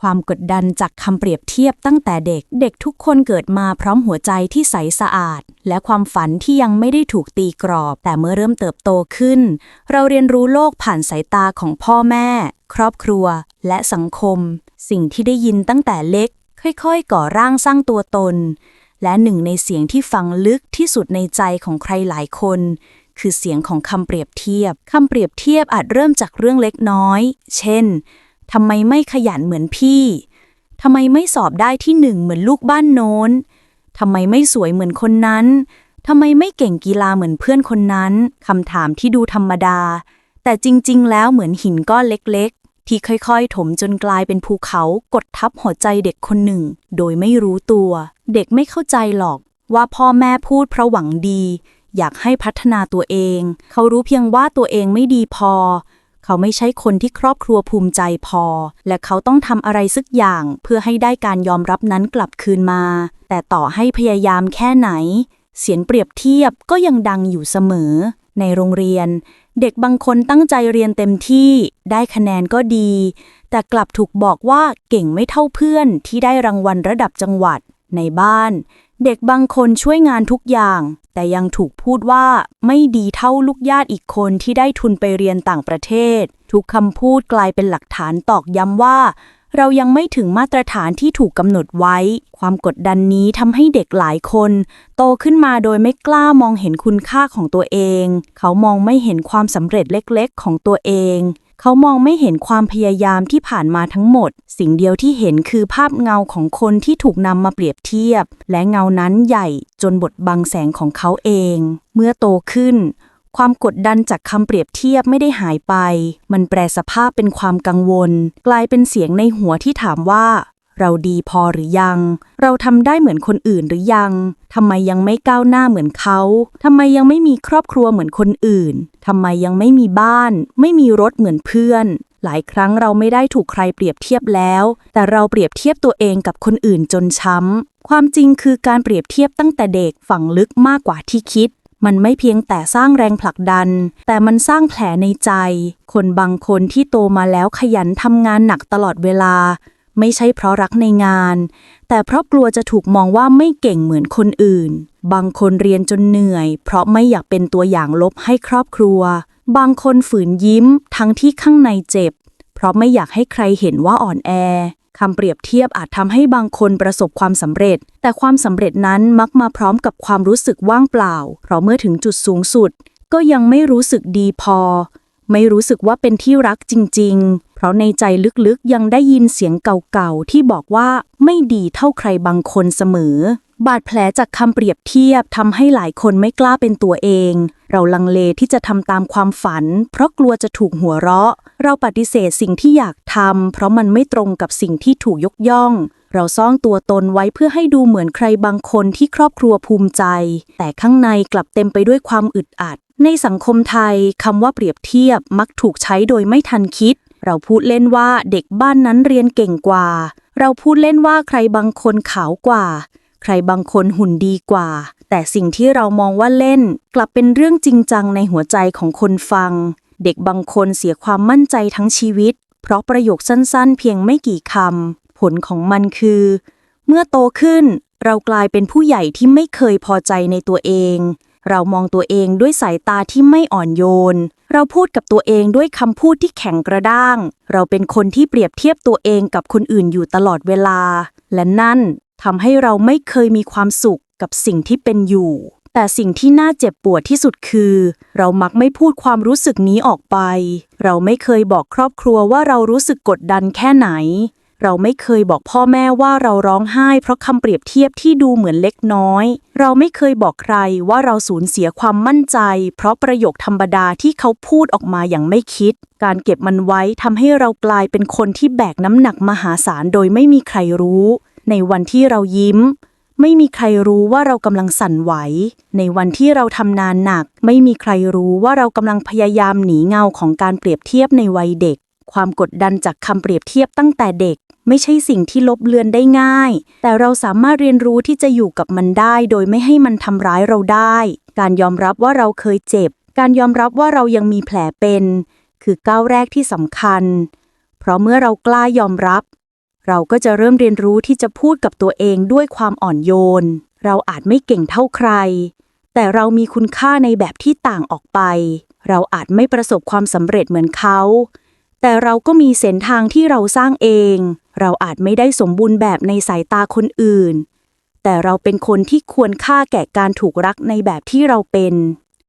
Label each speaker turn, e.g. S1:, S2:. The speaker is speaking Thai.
S1: ความกดดันจากคำเปรียบเทียบตั้งแต่เด็ก เด็กทุกคนเกิดมาพร้อมหัวใจที่ใสสะอาด และความฝันที่ยังไม่ได้ถูกตีกรอบ แต่เมื่อเริ่มเติบโตขึ้น เราเรียนรู้โลกผ่านสายตาของพ่อแม่ ครอบครัว และสังคม สิ่งที่ได้ยินตั้งแต่เล็ก ค่อยๆ ก่อร่างสร้างตัวตน และหนึ่งในเสียงที่ฟังลึกที่สุดในใจของใครหลายคนคือเสียงของคำเปรียบเทียบ คำเปรียบเทียบอาจเริ่มจากเรื่องเล็กน้อย เช่น ทำไมไม่ขยันเหมือนพี่ทำไมไม่สอบได้ที่หนึ่งเหมือนลูกบ้านโน้นทำไมไม่สวยเหมือนคนนั้นทำไมไม่เก่งกีฬาเหมือนเพื่อนคนนั้นคำถามที่ดูธรรมดา แต่จริง ๆ แล้วเหมือนหินก้อนเล็ก ๆ ที่ค่อยๆ ถมจนกลายเป็นภูเขากดทับหัวใจเด็กคนหนึ่ง โดยไม่รู้ตัว เด็กไม่เข้าใจหรอก ว่าพ่อแม่พูดเพราะหวังดี อยากให้พัฒนาตัวเอง เขารู้เพียงว่าตัวเองไม่ดีพอ เขาไม่ใช่คนที่ครอบครัวภูมิใจพอ และเขาต้องทำอะไรสักอย่างเพื่อให้ได้การยอมรับนั้นกลับคืนมา แต่ต่อให้พยายามแค่ไหน เสียงเปรียบเทียบก็ยังดังอยู่เสมอ ในโรงเรียน เด็กบางคนตั้งใจเรียนเต็มที่ ได้คะแนนก็ดี แต่กลับถูกบอกว่าเก่งไม่เท่าเพื่อนที่ได้รางวัลระดับจังหวัดในบ้าน เด็กบางคนช่วยงานทุกอย่าง แต่ยังถูกพูดว่าไม่ดีเท่าลูกญาติอีกคนที่ได้ทุนไปเรียนต่างประเทศ ทุกคำพูดกลายเป็นหลักฐานตอกย้ำว่า เรายังไม่ถึงมาตรฐานที่ถูกกำหนดไว้ ความกดดันนี้ทำให้เด็กหลายคน โตขึ้นมาโดยไม่กล้ามองเห็นคุณค่าของตัวเอง เขามองไม่เห็นความสำเร็จเล็กๆ ของตัวเอง เขามองไม่เห็นความพยายามที่ผ่านมาทั้งหมด สิ่งเดียวที่เห็นคือภาพเงาของคนที่ถูกนำมาเปรียบเทียบ และเงานั้นใหญ่จนบดบังแสงของเขาเอง เมื่อโตขึ้น ความกดดันจากคำเปรียบเทียบไม่ได้หายไป มันแปลสภาพเป็นความกังวล กลายเป็นเสียงในหัวที่ถามว่า เราดีพอหรือยัง เราทำได้เหมือนคนอื่นหรือยังทำไมยังไม่ก้าวหน้าเหมือนเขาทำไมยังไม่มีครอบครัวเหมือนคนอื่นทำไมยังไม่มีบ้าน ไม่มีรถเหมือนเพื่อน หลายครั้งเราไม่ได้ถูกใครเปรียบเทียบแล้ว แต่เราเปรียบเทียบตัวเองกับคนอื่นจนช้ำความจริงคือการเปรียบเทียบตั้งแต่เด็กฝังลึกมากกว่าที่คิดมันไม่เพียงแต่สร้างแรงผลักดัน แต่มันสร้างแผลในใจ คนบางคนที่โตมาแล้วขยันทำงานหนักตลอดเวลา ไม่ใช่เพราะรักในงาน แต่เพราะกลัวจะถูกมองว่าไม่เก่งเหมือนคนอื่น บางคนเรียนจนเหนื่อย เพราะไม่อยากเป็นตัวอย่างลบให้ครอบครัว บางคนฝืนยิ้มทั้งที่ข้างในเจ็บ เพราะไม่อยากให้ใครเห็นว่าอ่อนแอคำเปรียบเทียบอาจทำให้บางคนประสบความสำเร็จ แต่ความสำเร็จนั้นมักมาพร้อมกับความรู้สึกว่างเปล่า เพราะเมื่อถึงจุดสูงสุด ก็ยังไม่รู้สึกดีพอ ไม่รู้สึกว่าเป็นที่รักจริง ๆ เพราะในใจลึกๆยังได้ยินเสียงเก่าๆ ที่บอกว่าไม่ดีเท่าใครบางคนเสมอ บาดแผลจากคำเปรียบเทียบทำให้หลายคนไม่กล้าเป็นตัวเอง เราลังเลที่จะทำตามความฝัน เพราะกลัวจะถูกหัวเราะ เราปฏิเสธสิ่งที่อยากทำเพราะมันไม่ตรงกับสิ่งที่ถูกยกย่องเราซ่อนตัวตนไว้เพื่อให้ดูเหมือนใครบางคนที่ครอบครัวภูมิใจ แต่ข้างในกลับเต็มไปด้วยความอึดอัด ในสังคมไทยคำว่าเปรียบเทียบมักถูกใช้โดยไม่ทันคิด เราพูดเล่นว่าเด็กบ้านนั้นเรียนเก่งกว่า เราพูดเล่นว่าใครบางคนขาวกว่า ใครบางคนหุ่นดีกว่า แต่สิ่งที่เรามองว่าเล่น กลับเป็นเรื่องจริงจังในหัวใจของคนฟัง เด็กบางคนเสียความมั่นใจทั้งชีวิต เพราะประโยคสั้นๆ เพียงไม่กี่คำผลของมันคือ เมื่อโตขึ้น เรากลายเป็นผู้ใหญ่ที่ไม่เคยพอใจในตัวเอง เรามองตัวเองด้วยสายตาที่ไม่อ่อนโยน เราพูดกับตัวเองด้วยคำพูดที่แข็งกระด้าง เราเป็นคนที่เปรียบเทียบตัวเองกับคนอื่นอยู่ตลอดเวลา และนั่นทำให้เราไม่เคยมีความสุขกับสิ่งที่เป็นอยู่ แต่สิ่งที่น่าเจ็บปวดที่สุดคือ เรามักไม่พูดความรู้สึกนี้ออกไป เราไม่เคยบอกครอบครัวว่าเรารู้สึกกดดันแค่ไหน เราไม่เคยบอกพ่อแม่ว่าเราร้องไห้เพราะคำเปรียบเทียบที่ดูเหมือนเล็กน้อย เราไม่เคยบอกใครว่าเราสูญเสียความมั่นใจ เพราะประโยคธรรมดาที่เขาพูดออกมาอย่างไม่คิด การเก็บมันไว้ทำให้เรากลายเป็นคนที่แบกน้ำหนักมหาศาลโดยไม่มีใครรู้ ในวันที่เรายิ้ม ไม่มีใครรู้ว่าเรากำลังสั่นไหว ในวันที่เราทำนานหนัก ไม่มีใครรู้ว่าเรากำลังพยายามหนีเงาของการเปรียบเทียบในวัยเด็ก ความกดดันจากคำเปรียบเทียบตั้งแต่เด็ก ไม่ใช่สิ่งที่ลบเลือนได้ง่าย แต่เราสามารถเรียนรู้ที่จะอยู่กับมันได้ โดยไม่ให้มันทำร้ายเราได้ การยอมรับว่าเราเคยเจ็บ การยอมรับว่าเรายังมีแผลเป็น คือก้าวแรกที่สำคัญ เพราะเมื่อเรากล้ายอมรับ เราก็จะเริ่มเรียนรู้ที่จะพูดกับตัวเองด้วยความอ่อนโยน เราอาจไม่เก่งเท่าใคร แต่เรามีคุณค่าในแบบที่ต่างออกไปเราอาจไม่ประสบความสำเร็จเหมือนเขา แต่เราก็มีเส้นทางที่เราสร้างเอง เราอาจไม่ได้สมบูรณ์แบบในสายตาคนอื่น แต่เราเป็นคนที่ควรค่าแก่การถูกรักในแบบที่เราเป็น